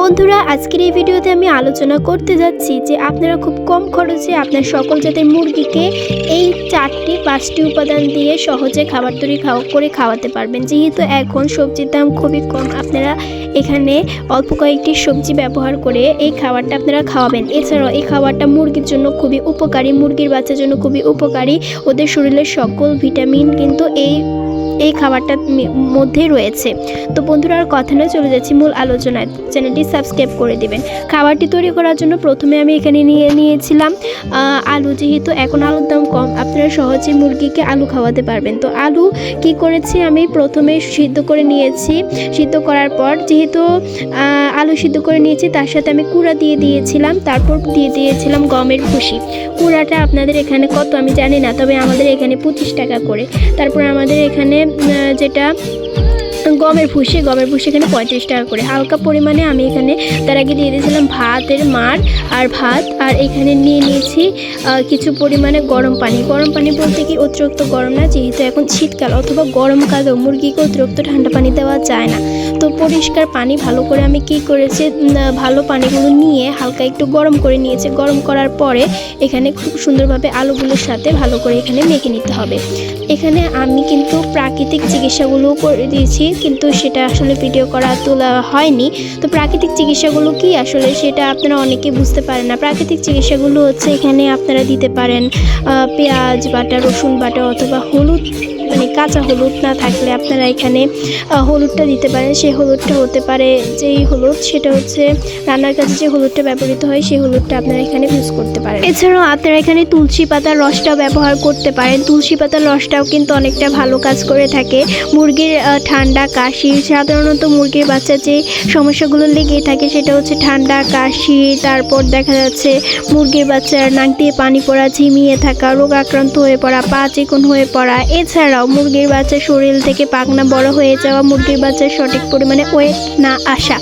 বন্ধুরা, আজকের এই ভিডিওতে আমি আলোচনা করতে যাচ্ছি যে আপনারা খুব কম খরচে আপনার সকল জাতের মুরগিকে এই চারটি, পাঁচটি উপাদান দিয়ে সহজে খাবার তৈরি খাওয়া করে খাওয়াতে পারবেন। যেহেতু এখন সবজির দাম খুবই কম, আপনারা এখানে অল্প কয়েকটি সবজি ব্যবহার করে এই খাবারটা আপনারা খাওয়াবেন। এছাড়াও এই খাবারটা মুরগির জন্য খুবই উপকারী, মুরগির বাচ্চার জন্য খুবই উপকারী। ওদের শরীরের সকল ভিটামিন কিন্তু এই এই খাবারটার মি- মধ্যেই রয়েছে। তো বন্ধুরা, আর কথা না চলে যাচ্ছি মূল আলোচনায়। চ্যানেলটি সাবস্ক্রাইব করে দিবেন। খাবারটি তৈরি করার জন্য প্রথমে আমি এখানে নিয়ে নিয়েছিলাম আলু। যেহেতু এখন আলুর দাম কম, আপনারা সহজে মুরগিকে আলু খাওয়াতে পারবেন। তো আলু কি করেছি আমি? প্রথমে সিদ্ধ করে নিয়েছি। সিদ্ধ করার পর যেহেতু আলু সিদ্ধ করে নিয়েছি, তার সাথে আমি কুড়া দিয়ে দিয়েছিলাম। তারপর দিয়ে দিয়েছিলাম গমের ভুসি কুড়াটা আপনাদের এখানে কত আমি জানি না, তবে আমাদের এখানে পঁচিশ টাকা করে। তারপর আমাদের এখানে যেটা গমের ভুসি গমের ভুসি এখানে পঁয়ত্রিশ টাকা করে। হালকা পরিমাণে আমি এখানে তার আগে দিয়ে দিয়েছিলাম ভাতের মার আর ভাত। আর এখানে নিয়ে নিয়েছি কিছু পরিমাণে গরম পানি। গরম পানি বলতে কি অতিরিক্ত গরম না, যেহেতু এখন শীতকাল অথবা গরমকালেও মুরগিকে অতিরিক্ত ঠান্ডা পানি দেওয়া যায় না। তো পরিষ্কার পানি ভালো করে আমি কি করেছি ভালো পানিগুলো নিয়ে হালকা একটু গরম করে নিয়েছি। গরম করার পরে এখানে খুব সুন্দরভাবে আলুগুলোর সাথে ভালো করে এখানে মেখে নিতে হবে। এখানে আমি কিন্তু প্রাকৃতিক চিকিৎসাগুলোও করে দিয়েছি কিন্তু সেটা আসলে ভিডিও করা তোলা হয়নি। তো প্রাকৃতিক চিকিৎসাগুলো কি? আসলে সেটা আপনারা অনেকে বুঝতে পারেন না। প্রাকৃতিক চিকিৎসাগুলো হচ্ছে এখানে আপনারা দিতে পারেন পেঁয়াজ বাটা, রসুন বাটা অথবা হলুদ মানে কাঁচা হলুদ না থাকলে আপনারা এখানে হলুদটা দিতে পারেন। সেই হলুদটা হতে পারে, যেই হলুদ, সেটা হচ্ছে রান্নার কাজে যে হলুদটা ব্যবহৃত হয়, সেই হলুদটা আপনারা এখানে ইউজ করতে পারেন। এছাড়াও আপনারা এখানে তুলসী পাতার রসটাও ব্যবহার করতে পারেন। তুলসী পাতার রসটাও কিন্তু অনেকটা ভালো কাজ করে থাকে। মুরগির ঠান্ডা কাশি, সাধারণত মুরগির বাচ্চা যে সমস্যাগুলো লেগেই থাকে, সেটা হচ্ছে ঠান্ডা কাশি, তারপর দেখা যাচ্ছে মুরগির বাচ্চার নাক দিয়ে পানি পড়া, ঝিমিয়ে থাকা রোগ আক্রান্ত হয়ে পড়া, পা চিকন হয়ে পড়া। এছাড়াও মুরগির বাচ্চার শরীর থেকে পাখনা বড় হয়ে যাওয়া মুরগির বাচ্চার সঠিক পরিমাণে ওয়েট না আসা।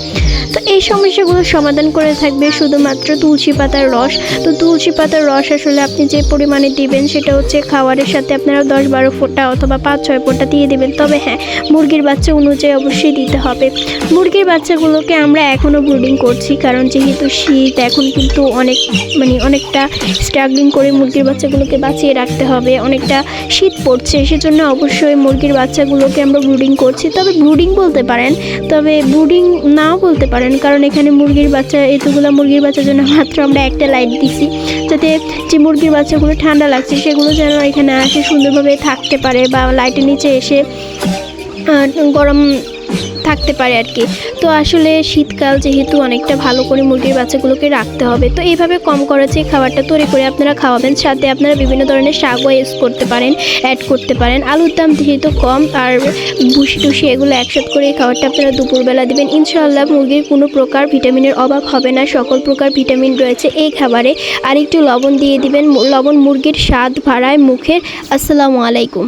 তো এই সমস্যাগুলো সমাধান করে থাকবে শুধুমাত্র তুলসী পাতার রস। তো তুলসী পাতার রস আসলে আপনি যে পরিমাণে দিবেন সেটা হচ্ছে খাবারের সাথে আপনারা দশ বারো ফোঁটা অথবা পাঁচ ছয় ফোঁটা দিয়ে দেবেন। তবে হ্যাঁ মুরগির বাচ্চা অনুযায়ী অবশ্যই দিতে হবে। মুরগির বাচ্চাগুলোকে আমরা এখনও ব্রুডিং করছি কারণ যেহেতু শীত, এখন কিন্তু অনেক মানে অনেকটা স্ট্রাগলিং করে মুরগির বাচ্চাগুলোকে বাঁচিয়ে রাখতে হবে। অনেকটা শীত পড়ছে, সেজন্য অবশ্যই মুরগির বাচ্চাগুলোকে আমরা ব্রুডিং করছি। তবে ব্রুডিং বলতে পারেন, তবে ব্রুডিং নাও বলতে পারেন, কারণ এখানে মুরগির বাচ্চা, এতগুলো মুরগির বাচ্চার জন্য মাত্র আমরা একটা লাইট দিছি। যাতে যে মুরগির বাচ্চাগুলো ঠান্ডা লাগছে, সেগুলো যেন এখানে আসে সুন্দরভাবে থাকতে পারে বা লাইটের নিচে এসে গরম থাকতে পারে আর কি। তো আসলে শীতকাল যেহেতু অনেকটা ভালো করে মুরগির বাচ্চাগুলোকে রাখতে হবে, তো এইভাবে কম খরচে খাবারটা তৈরি করে আপনারা খাওয়াবেন। সাথে আপনারা বিভিন্ন ধরনের শাকও ইউজ করতে পারেন অ্যাড করতে পারেন। আলুর দাম যেহেতু কম আর ভুসি টুসি এগুলো একসাথে করে এই খাবারটা আপনারা দুপুরবেলা দেবেন, ইনশাআল্লাহ মুরগির কোনো প্রকার ভিটামিনের অভাব হবে না। সকল প্রকার ভিটামিন রয়েছে এই খাবারে। আর একটু লবণ দিয়ে দিবেন, লবণ মুরগির স্বাদ ভাড়ায় মুখের আসসালামু আলাইকুম।